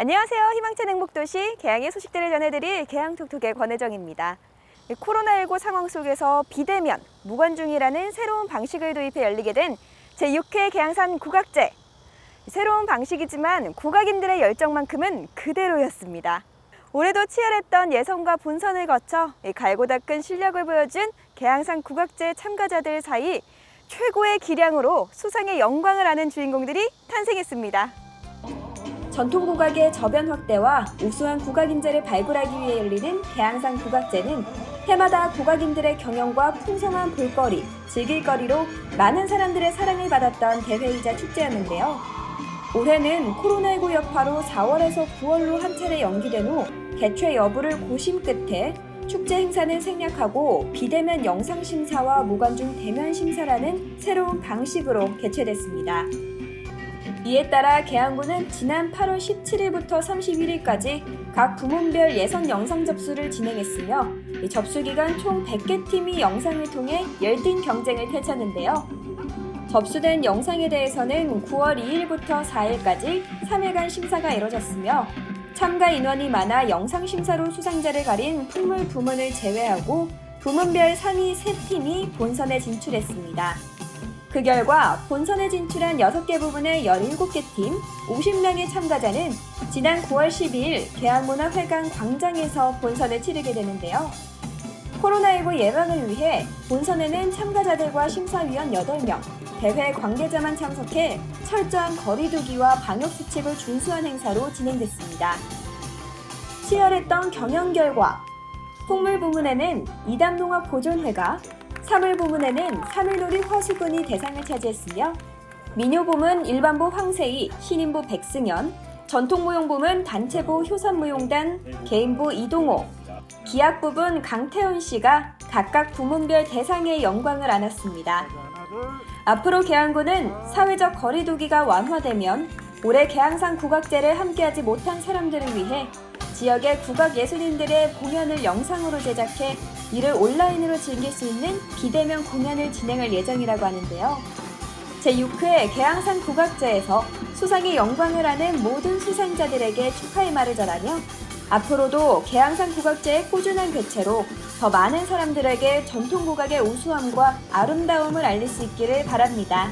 안녕하세요. 희망찬 행복도시 개항의 소식들을 전해드릴 개항톡톡의 권혜정입니다. 이 코로나19 상황 속에서 비대면, 무관중이라는 새로운 방식을 도입해 열리게 된 제6회 개항산 국악제. 새로운 방식이지만 국악인들의 열정만큼은 그대로였습니다. 올해도 치열했던 예선과 본선을 거쳐 이 갈고 닦은 실력을 보여준 개항산 국악제 참가자들 사이 최고의 기량으로 수상의 영광을 아는 주인공들이 탄생했습니다. 전통 국악의 저변 확대와 우수한 국악 인재를 발굴하기 위해 열리는 개항산 국악제는 해마다 국악인들의 경영과 풍성한 볼거리, 즐길거리로 많은 사람들의 사랑을 받았던 대회이자 축제였는데요. 올해는 코로나19 여파로 4월에서 9월로 한 차례 연기된 후 개최 여부를 고심 끝에 축제 행사는 생략하고 비대면 영상 심사와 무관중 대면 심사라는 새로운 방식으로 개최됐습니다. 이에 따라 개항구는 지난 8월 17일부터 31일까지 각 부문별 예선 영상 접수를 진행했으며 이 접수 기간 총 100개 팀이 영상을 통해 열띤 경쟁을 펼쳤는데요. 접수된 영상에 대해서는 9월 2일부터 4일까지 3일간 심사가 이뤄졌으며 참가 인원이 많아 영상 심사로 수상자를 가린 풍물 부문을 제외하고 부문별 상위 3팀이 본선에 진출했습니다. 그 결과 본선에 진출한 6개 부문의 17개 팀, 50명의 참가자는 지난 9월 12일 계양문화회관 광장에서 본선을 치르게 되는데요. 코로나19 예방을 위해 본선에는 참가자들과 심사위원 8명, 대회 관계자만 참석해 철저한 거리두기와 방역수칙을 준수한 행사로 진행됐습니다. 치열했던 경영 결과 풍물 부문에는 이담농업 보존회가, 사물 부문에는 사물놀이 화수군이 대상을 차지했으며 민요 부문 일반부 황세희, 신인부 백승현, 전통무용 부문 단체부 효산무용단, 개인부 이동호, 기악 부분 강태훈 씨가 각각 부문별 대상의 영광을 안았습니다. 앞으로 계양구는 사회적 거리두기가 완화되면 올해 계양산 국악제를 함께하지 못한 사람들을 위해 지역의 국악 예술인들의 공연을 영상으로 제작해 이를 온라인으로 즐길 수 있는 비대면 공연을 진행할 예정이라고 하는데요. 제6회 계양산 국악제에서 수상의 영광을 아는 모든 수상자들에게 축하의 말을 전하며 앞으로도 계양산 국악제의 꾸준한 개최로 더 많은 사람들에게 전통 국악의 우수함과 아름다움을 알릴 수 있기를 바랍니다.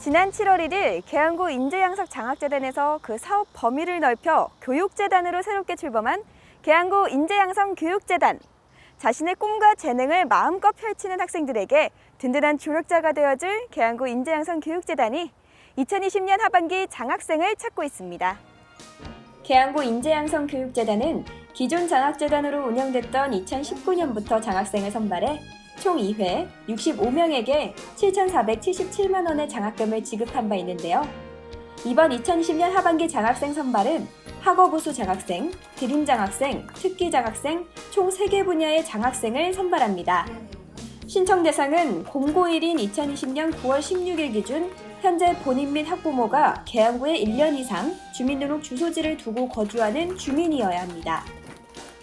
지난 7월 1일 계양구 인재양석 장학재단에서 그 사업 범위를 넓혀 교육재단으로 새롭게 출범한 계양구 인재양성 교육재단. 자신의 꿈과 재능을 마음껏 펼치는 학생들에게 든든한 조력자가 되어줄 계양구 인재양성 교육재단이 2020년 하반기 장학생을 찾고 있습니다. 계양구 인재양성 교육재단은 기존 장학재단으로 운영됐던 2019년부터 장학생을 선발해 총 2회 65명에게 7,477만 원의 장학금을 지급한 바 있는데요. 이번 2020년 하반기 장학생 선발은 학업우수 장학생, 드림 장학생, 특기 장학생 총 3개 분야의 장학생을 선발합니다. 신청 대상은 공고일인 2020년 9월 16일 기준 현재 본인 및 학부모가 계양구에 1년 이상 주민등록 주소지를 두고 거주하는 주민이어야 합니다.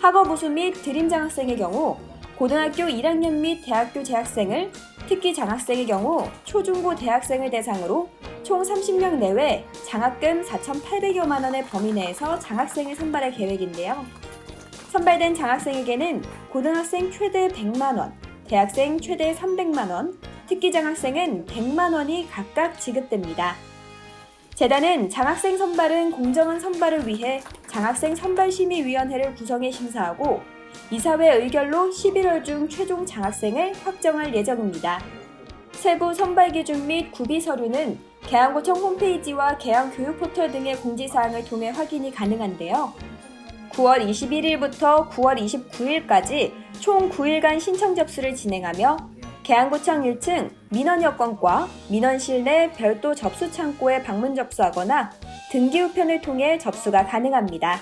학업 우수 및 드림 장학생의 경우 고등학교 1학년 및 대학교 재학생을 특기 장학생의 경우 초중고 대학생을 대상으로 총 30명 내외 장학금 4,800여만 원의 범위 내에서 장학생을 선발할 계획인데요. 선발된 장학생에게는 고등학생 최대 100만 원, 대학생 최대 300만 원, 특기 장학생은 100만 원이 각각 지급됩니다. 재단은 장학생 선발은 공정한 선발을 위해 장학생 선발심의위원회를 구성해 심사하고 이사회 의결로 11월 중 최종 장학생을 확정할 예정입니다. 세부 선발 기준 및 구비 서류는 계양구청 홈페이지와 계양 교육 포털 등의 공지사항을 통해 확인이 가능한데요. 9월 21일부터 9월 29일까지 총 9일간 신청 접수를 진행하며 계양구청 1층 민원 여건과 민원실 내 별도 접수 창고에 방문 접수하거나 등기 우편을 통해 접수가 가능합니다.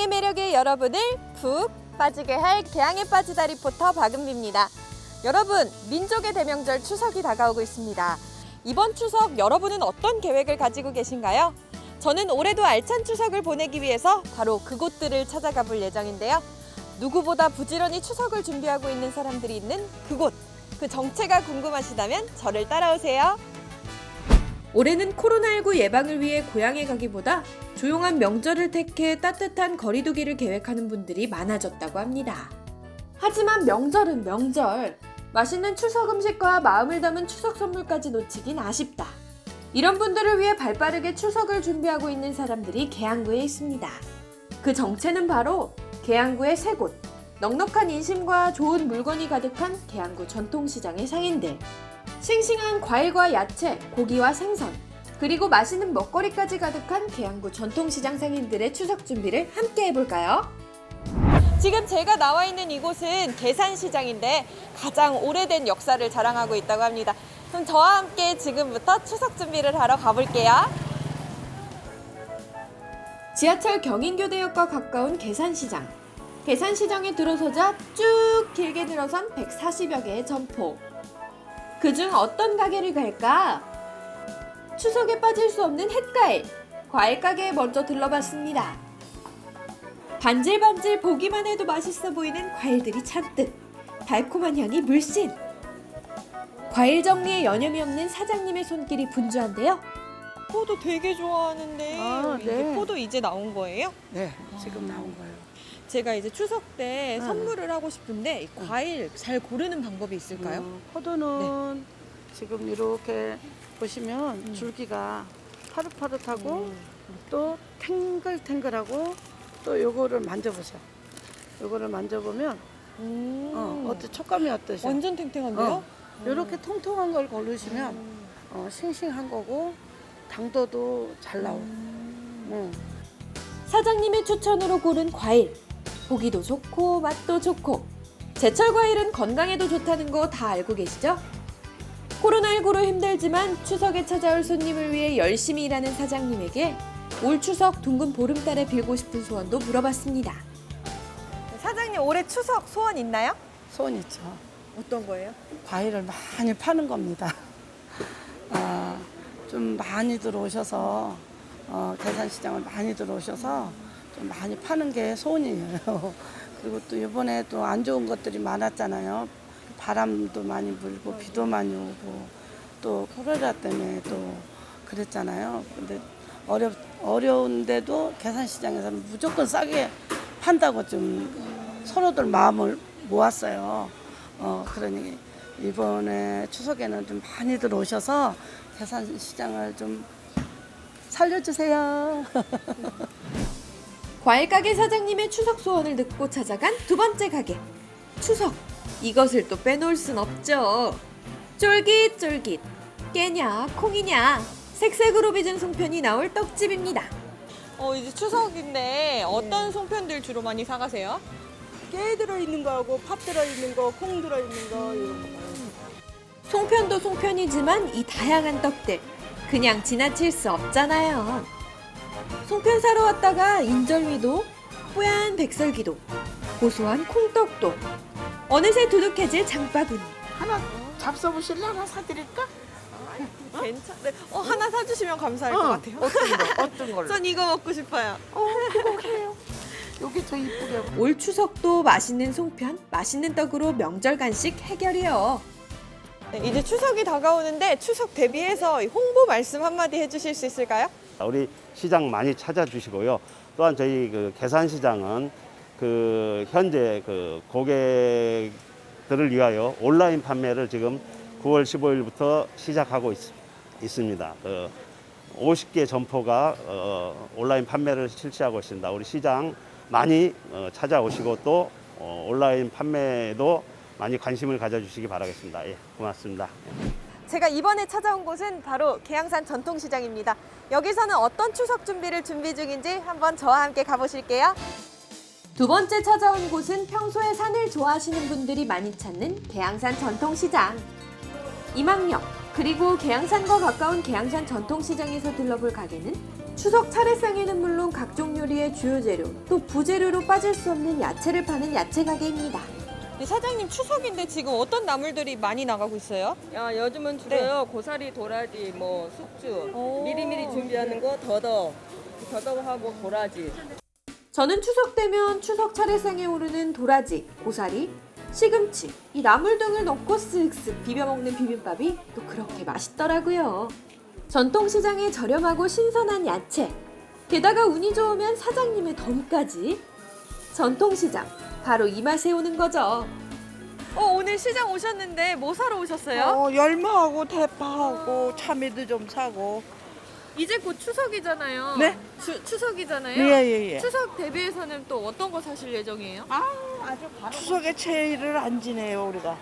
개양의 매력에 여러분을 푹 빠지게 할 개양에 빠지다 리포터 박은비입니다. 여러분, 민족의 대명절 추석이 다가오고 있습니다. 이번 추석 여러분은 어떤 계획을 가지고 계신가요? 저는 올해도 알찬 추석을 보내기 위해서 바로 그곳들을 찾아가 볼 예정인데요. 누구보다 부지런히 추석을 준비하고 있는 사람들이 있는 그곳. 그 정체가 궁금하시다면 저를 따라오세요. 올해는 코로나19 예방을 위해 고향에 가기보다 조용한 명절을 택해 따뜻한 거리두기를 계획하는 분들이 많아졌다고 합니다. 하지만 명절은 명절. 맛있는 추석 음식과 마음을 담은 추석 선물까지 놓치긴 아쉽다. 이런 분들을 위해 발 빠르게 추석을 준비하고 있는 사람들이 계양구에 있습니다. 그 정체는 바로 계양구의 세 곳. 넉넉한 인심과 좋은 물건이 가득한 계양구 전통시장의 상인들. 싱싱한 과일과 야채, 고기와 생선, 그리고 맛있는 먹거리까지 가득한 계양구 전통시장 상인들의 추석 준비를 함께 해볼까요? 지금 제가 나와 있는 이곳은 계산시장인데 가장 오래된 역사를 자랑하고 있다고 합니다. 그럼 저와 함께 지금부터 추석 준비를 하러 가볼게요. 지하철 경인교대역과 가까운 계산시장. 계산시장에 들어서자 쭉 길게 늘어선 140여 개의 점포. 그중 어떤 가게를 갈까? 추석에 빠질 수 없는 햇과일. 과일 가게에 먼저 들러봤습니다. 반질반질 보기만 해도 맛있어 보이는 과일들이 잔뜩. 달콤한 향이 물씬. 과일 정리에 여념이 없는 사장님의 손길이 분주한데요. 포도 되게 좋아하는데 아, 네. 포도 이제 나온 거예요? 네, 지금 나온 거예요. 제가 이제 추석 때 응. 선물을 하고 싶은데. 과일 잘 고르는 방법이 있을까요? 어, 포도는 지금 이렇게 보시면 음. 줄기가 파릇파릇하고 음. 또 탱글탱글하고 또 요거를 만져보세요. 요거를 만져보면 음. 어, 어때 촉감이 어떠세요? 완전 탱탱한데요? 어. 요렇게 통통한 걸 고르시면 음. 어, 싱싱한 거고 당도도 잘 나오고. 음. 응. 사장님의 추천으로 고른 과일. 보기도 좋고 맛도 좋고 제철 과일은 건강에도 좋다는 거 다 알고 계시죠? 코로나19로 힘들지만 추석에 찾아올 손님을 위해 열심히 일하는 사장님에게 올 추석 둥근 보름달에 빌고 싶은 소원도 물어봤습니다. 사장님 올해 추석 소원 있나요? 소원 있죠. 어떤 거예요? 과일을 많이 파는 겁니다. 아, 좀 많이 들어오셔서 어, 계산시장을 많이 들어오셔서 좀 많이 파는 게 소원이에요. 그리고 또 이번에 또 안 좋은 것들이 많았잖아요. 바람도 많이 불고 비도 많이 오고 또 코로나 때문에 또 그랬잖아요. 근데 어렵 어려운데도 계산시장에서는 무조건 싸게 판다고 좀 서로들 마음을 모았어요. 어, 그러니 이번에 추석에는 좀 많이들 오셔서 계산시장을 좀 살려주세요. 과일 가게 사장님의 추석 소원을 듣고 찾아간 두 번째 가게. 추석. 이것을 또 빼놓을 순 없죠. 쫄깃쫄깃. 깨냐, 콩이냐. 색색으로 빚은 송편이 나올 떡집입니다. 어, 이제 추석인데 어떤 송편들 주로 많이 사가세요? 깨 들어있는 거하고 팥 들어있는 거, 콩 들어있는 거 이런 거. 송편도 송편이지만 이 다양한 떡들 그냥 지나칠 수 없잖아요. 송편 사러 왔다가 인절미도 뽀얀 백설기도 고소한 콩떡도 어느새 두둑해질 장바구니. 하나 잡숴보실래? 하나 사드릴까? 괜찮네. 어 하나 사주시면 감사할 것 어, 같아요. 어떤 거? 어떤 걸로? 전 이거 먹고 싶어요. 여기 더 이쁘게. 올 추석도 맛있는 송편, 맛있는 떡으로 명절 간식 해결이요. 네, 이제 추석이 다가오는데 추석 대비해서 홍보 말씀 한마디 해주실 수 있을까요? 우리 시장 많이 찾아주시고요. 또한 저희 그 계산시장은 그 현재 그 고객들을 위하여 온라인 판매를 지금 9월 15일부터 시작하고 있, 있습니다. 그 50개 점포가 어, 온라인 판매를 실시하고 있습니다. 우리 시장 많이 어, 찾아오시고 또 어, 온라인 판매에도 많이 관심을 가져주시기 바라겠습니다. 예, 고맙습니다. 제가 이번에 찾아온 곳은 바로 계양산 전통시장입니다. 여기서는 어떤 추석 준비를 준비 중인지 한번 저와 함께 가보실게요. 두 번째 찾아온 곳은 평소에 산을 좋아하시는 분들이 많이 찾는 계양산 전통시장. 이망역 그리고 계양산과 가까운 계양산 전통시장에서 들러볼 가게는 추석 차례상에는 물론 각종 요리의 주요 재료 또 부재료로 빠질 수 없는 야채를 파는 야채 가게입니다. 네, 사장님 추석인데 지금 어떤 나물들이 많이 나가고 있어요? 야, 요즘은 주로요 고사리, 도라지, 뭐 숙주 오. 미리미리 준비하는 거 더덕, 더덕하고 도라지. 저는 추석 되면 추석 차례상에 오르는 도라지, 고사리, 시금치, 이 나물 등을 넣고 쓱쓱 비벼 먹는 비빔밥이 또 그렇게 맛있더라고요. 전통시장의 저렴하고 신선한 야채, 게다가 운이 좋으면 사장님의 덤까지. 전통시장, 바로 이 맛에 오는 거죠. 어, 오늘 시장 오셨는데 뭐 사러 오셨어요? 어, 열무하고 대파하고 참외도 좀 사고. 이제 곧 추석이잖아요. 네? 추, 추석이잖아요. 예 예 예. 추석 대비해서는 또 어떤 거 사실 예정이에요? 추석에 제일을 안 지내요 우리가.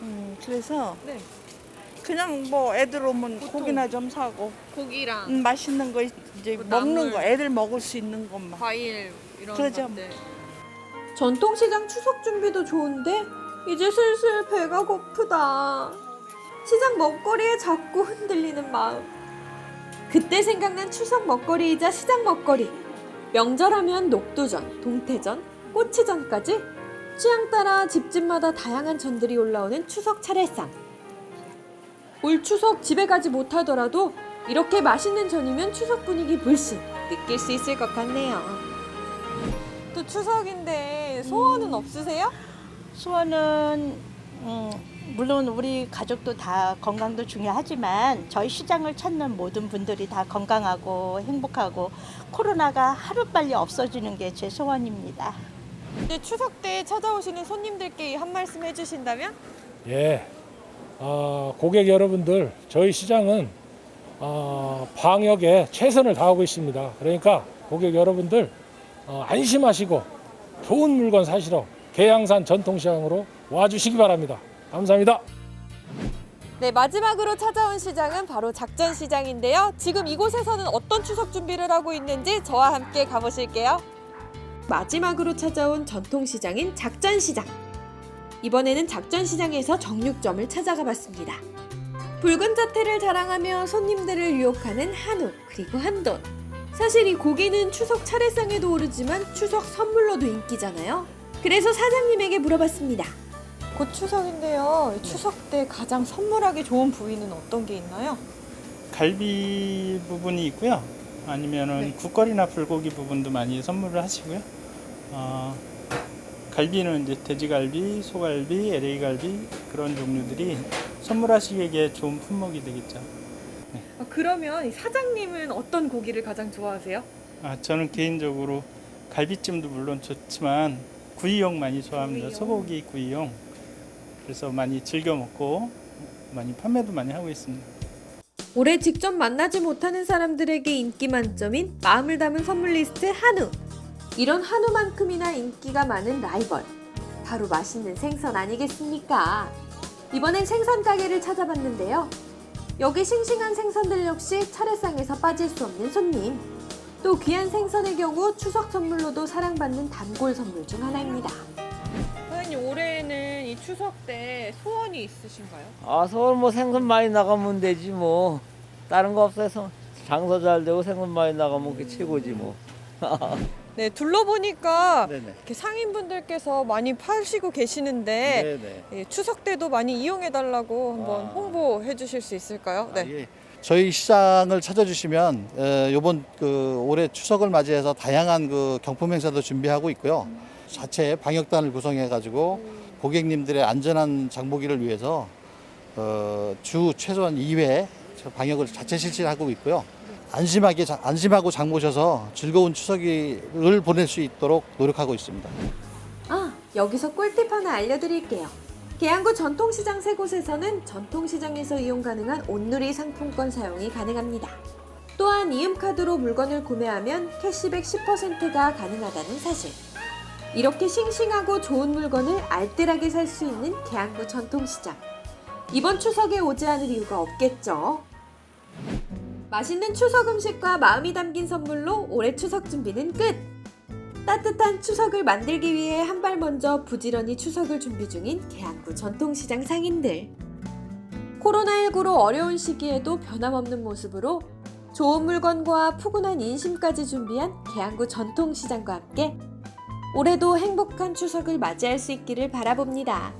음 그래서 네. 그냥 뭐 애들 오면 보통. 고기나 좀 사고 고기랑 음, 맛있는 거 이제 뭐 먹는 나물. 거 애들 먹을 수 있는 것만. 과일 이런 그러죠. 것들. 전통시장 추석 준비도 좋은데 이제 슬슬 배가 고프다. 시장 먹거리에 자꾸 흔들리는 마음. 그때 생각난 추석 먹거리이자 시장 먹거리. 명절하면 녹두전, 동태전, 꼬치전까지 취향 따라 집집마다 다양한 전들이 올라오는 추석 차례상. 올 추석 집에 가지 못하더라도 이렇게 맛있는 전이면 추석 분위기 물씬 느낄 수 있을 것 같네요. 또 추석인데 소원은 없으세요? 수원은 음, 물론 우리 가족도 다 건강도 중요하지만 저희 시장을 찾는 모든 분들이 다 건강하고 행복하고 코로나가 하루빨리 없어지는 게 제 소원입니다. 이제 추석 때 찾아오시는 손님들께 한 말씀 해주신다면? 예. 아, 고객 여러분들, 저희 시장은 아, 방역에 최선을 다하고 있습니다. 그러니까 고객 여러분들 어, 안심하시고 좋은 물건 사시러 계양산 전통시장으로 와주시기 바랍니다. 감사합니다. 네, 마지막으로 찾아온 시장은 바로 작전 시장인데요. 지금 이곳에서는 어떤 추석 준비를 하고 있는지 저와 함께 가보실게요. 마지막으로 찾아온 전통 시장인 작전 시장. 이번에는 작전 시장에서 정육점을 찾아가 봤습니다. 붉은 자태를 자랑하며 손님들을 유혹하는 한우 그리고 한돈. 사실 이 고기는 추석 차례상에도 오르지만 추석 선물로도 인기잖아요. 그래서 사장님에게 물어봤습니다. 곧 추석인데요. 추석 때 가장 선물하기 좋은 부위는 어떤 게 있나요? 갈비 부분이 있고요. 아니면은 국거리나 불고기 부분도 많이 선물을 하시고요. 어, 갈비는 이제 돼지갈비, 소갈비, LA 갈비 그런 종류들이 선물하시기에 좋은 품목이 되겠죠. 아, 그러면 이 사장님은 어떤 고기를 가장 좋아하세요? 아, 저는 개인적으로 갈비찜도 물론 좋지만 구이용 많이 좋아합니다. 구이용. 소고기 구이용. 그래서 많이 즐겨 먹고 많이 판매도 많이 하고 있습니다. 올해 직접 만나지 못하는 사람들에게 인기 만점인 마음을 담은 선물 리스트 한우. 이런 한우만큼이나 인기가 많은 라이벌. 바로 맛있는 생선 아니겠습니까? 이번엔 생선 가게를 찾아봤는데요. 여기 싱싱한 생선들 역시 차례상에서 빠질 수 없는 손님. 또 귀한 생선의 경우 추석 선물로도 사랑받는 단골 선물 중 하나입니다. 사장님 올해는 이 추석 때 소원이 있으신가요? 아, 서울 뭐 생선 많이 나가면 되지 뭐. 다른 거 없어서 장사 잘 되고 생선 많이 나가면 그게 최고지 뭐. 네 둘러보니까 네네. 이렇게 상인분들께서 많이 파시고 계시는데 네네. 예, 추석 때도 많이 이용해 달라고 한번 아. 홍보해 주실 수 있을까요? 네. 예. 저희 시장을 찾아주시면 에, 이번 그 올해 추석을 맞이해서 다양한 그 경품 행사도 준비하고 있고요. 자체 방역단을 구성해 가지고 고객님들의 안전한 장보기를 위해서 어, 주 최소한 2회 방역을 자체 실시하고 있고요. 안심하게 자- 안심하고 장 보셔서 즐거운 추석을 보낼 수 있도록 노력하고 있습니다. 아, 여기서 꿀팁 하나 알려드릴게요. 계양구 전통시장 세 곳에서는 전통시장에서 이용 가능한 온누리 상품권 사용이 가능합니다. 또한 이음카드로 물건을 구매하면 캐시백 10%가 가능하다는 사실. 이렇게 싱싱하고 좋은 물건을 알뜰하게 살 수 있는 계양구 전통시장. 이번 추석에 오지 않을 이유가 없겠죠. 맛있는 추석 음식과 마음이 담긴 선물로 올해 추석 준비는 끝! 따뜻한 추석을 만들기 위해 한 발 먼저 부지런히 추석을 준비 중인 계양구 전통시장 상인들. 코로나19로 어려운 시기에도 변함없는 모습으로 좋은 물건과 푸근한 인심까지 준비한 계양구 전통시장과 함께 올해도 행복한 추석을 맞이할 수 있기를 바라봅니다.